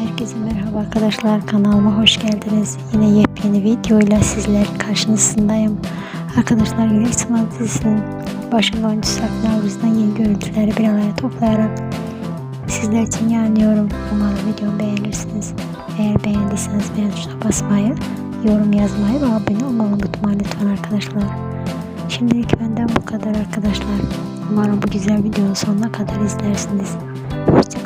Herkese merhaba arkadaşlar kanalıma hoş geldiniz. Yine yepyeni videoyla sizler karşınızdayım. Arkadaşlar Yürek Sınav dizisinin başında oyuncusu Akın yeni görüntüleri bir araya toplayarak sizler için yayınlıyorum. Umarım videomu beğenirsiniz. Eğer beğendiyseniz beğen tuşuna basmayı, yorum yazmayı ve abone olmayı unutmayın lütfen arkadaşlar. Şimdilik benden bu kadar arkadaşlar. Umarım bu güzel videonun sonuna kadar izlersiniz. Hoşçakalın.